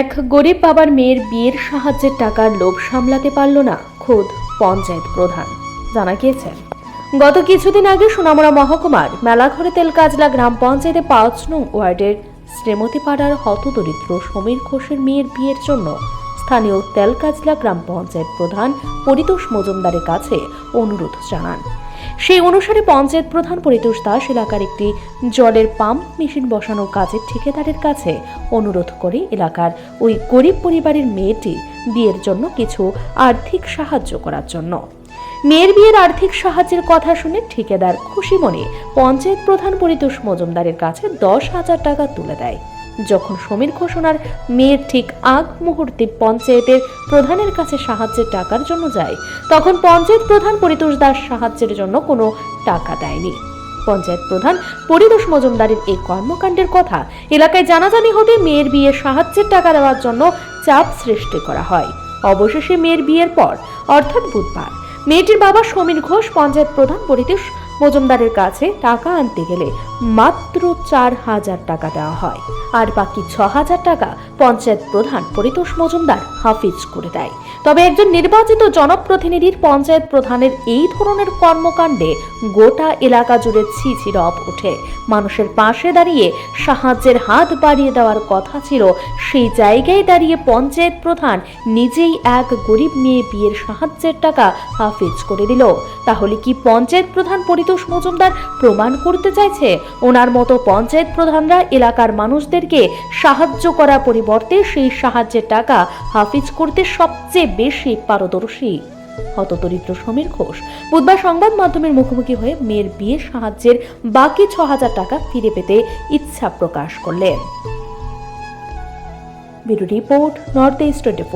এক গরিব বাবার মেয়ের বিয়ের সাহায্যের টাকার লোভ সামলাতে পারল না খোদ পঞ্চায়েত প্রধান। জানা গিয়েছে, গত কিছুদিন আগে সোনামুড়া মহকুমার মেলাঘরে তেলকাজলা গ্রাম পঞ্চায়েতে পাঁচ নং ওয়ার্ডের শ্রীমতীপাড়ার হতদরিদ্র সমীর ঘোষের মেয়ের বিয়ের জন্য স্থানীয় তেলকাজলা গ্রাম পঞ্চায়েত প্রধান পরিতোষ মজুমদারের কাছে অনুরোধ জানান। সেই অনুসারে পঞ্চায়েত প্রধান পরিতোষ দাস এলাকার একটি জলের পাম্প মেশিন বসানোর কাজের ঠিকাদারের কাছে অনুরোধ করে এলাকার ওই গরিব পরিবারের মেয়েটির বিয়ের জন্য কিছু আর্থিক সাহায্য করার জন্য। মেয়ের বিয়ের আর্থিক সাহায্যের কথা শুনে ঠিকাদার খুশি মনে পঞ্চায়েত প্রধান পরিতোষ মজুমদারের কাছে দশ হাজার টাকা তুলে দেয়। যখন সমীর ঘোষণার মেয়ের ঠিক আগ মুহূর্তে পঞ্চায়েতের প্রধানের কাছে সাহায্যের টাকার জন্য যায়, তখন পঞ্চায়েত প্রধান পরিতোষ দাস সাহায্যের জন্য কোনো টাকা দেয়নি। পঞ্চায়েত প্রধান পরিতোষ মজুমদারের এই কর্মকাণ্ডের কথা এলাকায় জানাজানি হতে মেয়ের বিয়ের সাহায্যের টাকা দেওয়ার জন্য চাপ সৃষ্টি করা হয়। অবশেষে মেয়ের বিয়ের পর, অর্থাৎ বুধবার, মেয়েটির বাবা সমীর ঘোষ পঞ্চায়েত প্রধান পরিতোষ মজুমদারের কাছে টাকা আনতে গেলে মাত্র চার হাজার টাকা দেওয়া হয়। আর বাকি ছ হাজার টাকা পঞ্চায়েত প্রধান পরিতোষ মজুমদার হাফিজ করে দেয়। তবে একজন নির্বাচিত জনপ্রতিনিধির পঞ্চায়েত প্রধানের এই ধরনের কর্মকাণ্ডে গোটা এলাকা জুড়ে ছি রব ওঠে। মানুষের পাশে দাঁড়িয়ে সাহায্যের হাত বাড়িয়ে দেওয়ার কথা ছিল, সেই জায়গায় দাঁড়িয়ে পঞ্চায়েত প্রধান নিজেই এক গরিব মেয়ে বিয়ের সাহায্যের টাকা হাফিজ করে দিল। তাহলে কি পঞ্চায়েত প্রধান পরিতোষ মজুমদার প্রমাণ করতে চাইছে? ওনার মতো পঞ্চায়েত প্রধানরা এলাকার মানুষদেরকে সাহায্য করা পরিবর্তে সেই সাহায্যের টাকা হাফিজ করতে সবচেয়ে বেশি পারদর্শী। হতদরিদ্র সমীর ঘোষ, বুধবার সংবাদ মাধ্যমের মুখোমুখি হয়ে মেয়ের বিয়ের সাহায্যের বাকি ছ হাজার টাকা ফিরে পেতে ইচ্ছা প্রকাশ করলেন। Bureau report, north east twenty